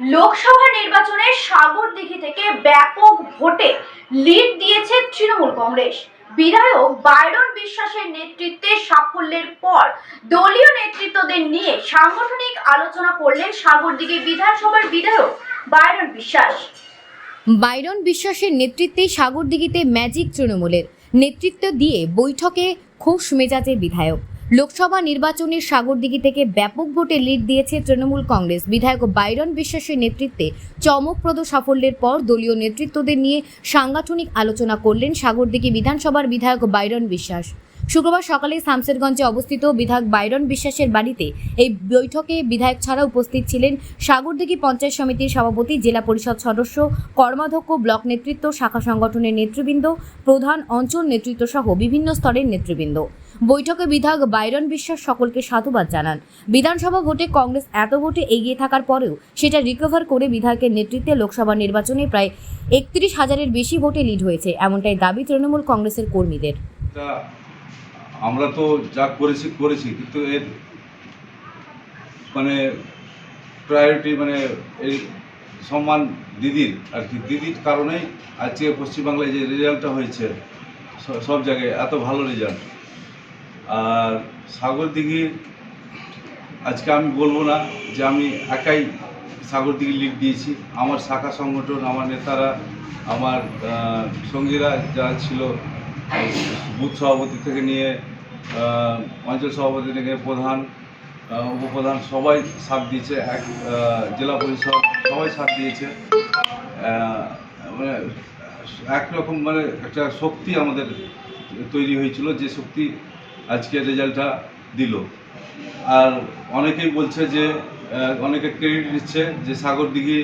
লোকসভা নির্বাচনে সাগরদিঘি থেকে ব্যাপক ভোটে লিড দিয়েছে তৃণমূল কংগ্রেস। বিধায়ক বাইরন বিশ্বাসের নেতৃত্বে সাফল্যের পর দলীয় নেতৃত্বদের নিয়ে সাংগঠনিক আলোচনা করলেন সাগরদিঘি বিধানসভার বিধায়ক বাইরন বিশ্বাস। বাইরন বিশ্বাসের নেতৃত্বে সাগরদিঘিতে ম্যাজিক তৃণমূলের নেতৃত্ব দিয়ে বৈঠকে খোশ মেজাজে বিধায়ক। লোকসভা নির্বাচনে সাগরদিঘি থেকে ব্যাপক ভোটে লিড দিয়েছে তৃণমূল কংগ্রেস। বিধায়ক বাইরন বিশ্বাসের নেতৃত্বে চমকপ্রদ সাফল্যের পর দলীয় নেতৃত্বদের নিয়ে সাংগঠনিক আলোচনা করলেন সাগরদিঘি বিধানসভার বিধায়ক বাইরন বিশ্বাস। শুক্রবার সকালে শামসেরগঞ্জে অবস্থিত বিধায়ক বাইরন বিশ্বাসের বাড়িতে এই বৈঠকে বিধায়ক ছাড়া উপস্থিত ছিলেন সাগরদিঘি পঞ্চায়েত সমিতির সভাপতি, জেলা পরিষদ সদস্য, কর্মাধ্যক্ষ, ব্লক নেতৃত্ব, শাখা সংগঠনের নেতৃবৃন্দ, প্রধান অঞ্চল নেতৃত্ব সহ বিভিন্ন স্তরের নেতৃবৃন্দ। বৈঠকে বিধায়ক বাইরন বিশ্বাস সকলকে সাধুবাদ জানান। বিধানসভা ভোটে কংগ্রেস এত ভোটে এগিয়ে থাকার পরেও সেটা রিকভার করে বিধায়কের নেতৃত্বে লোকসভা নির্বাচনে প্রায় একত্রিশ হাজারের বেশি ভোটে লিড হয়েছে, এমনটাই দাবি তৃণমূল কংগ্রেসের কর্মীদের। আমরা তো যা করেছি করেছি, কিন্তু এর মানে প্রায়োরিটি মানে এই সম্মান দিদির আর কি। দিদির কারণেই আজকে পশ্চিমবাংলায় যে রেজাল্টটা হয়েছে সব জায়গায় এত ভালো রেজাল্ট আর সাগরদিঘির আজকে আমি বলব না যে আমি একাই সাগরদিঘি লিড দিয়েছি। আমার শাখা সংগঠন, আমার নেতারা, আমার সঙ্গীরা যারা ছিল বুথ সভাপতি থেকে নিয়ে অঞ্চল সভাপতি থেকে প্রধান উপপ্রধান সবাই সাথ দিয়েছে। এক জেলা পরিষদ সবাই সাথ দিয়েছে। মানে একরকম মানে একটা শক্তি আমাদের তৈরি হয়েছিল। যে শক্তি আজকে রেজাল্টটা দিল। আর অনেকেই বলছে যে অনেকে ক্রেডিট দিচ্ছে যে সাগরদিঘি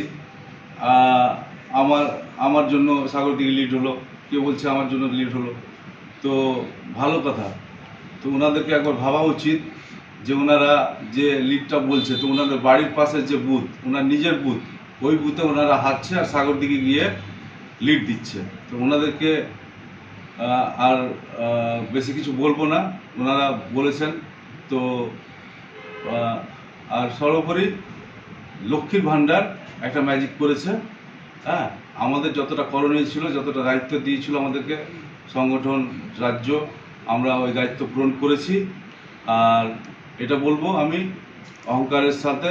আমার আমার জন্য সাগরদিঘি লিড হলো। কেউ বলছে আমার জন্য লিড হলো। তো ভালো কথা। তো ওনাদেরকে একবার ভাবা উচিত যে ওনারা যে লিডটা বলছে, তো ওনাদের বাড়ির পাশে যে বুথ ওনার নিজের বুথ ওই বুথে ওনারা হাঁটছে আর সাগরদিঘি গিয়ে লিড দিচ্ছে। তো ওনাদেরকে আর বেশি কিছু বলব না। ওনারা বলেছেন, তো আর সর্বোপরি লক্ষ্মীর ভাণ্ডার একটা ম্যাজিক করেছে। হ্যাঁ আমাদের যতটা করণীয় ছিল, যতটা দায়িত্ব দিয়েছিল আমাদেরকে, সংগঠন, রাজ্য, আমরা ওই দায়িত্ব পূরণ করেছি। আর এটা বলব আমি, অহংকারের সাথে,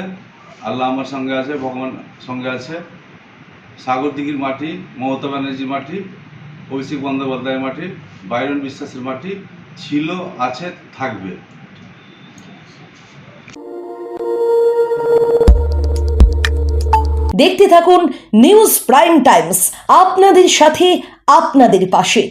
আল্লাহ আমার সঙ্গে আছে, ভগবান সঙ্গে আছে। সাগরদিঘির মাটি, মমতা ব্যানার্জির মাটি অভিষেক বন্দ্যোপাধ্যায়ের মাটি, বাইরন বিশ্বাসের মাটি ছিল, আছে, থাকবে। দেখতে থাকুন নিউজ প্রাইম টাইমস, আপনাদের সাথে, আপনাদের পাশে।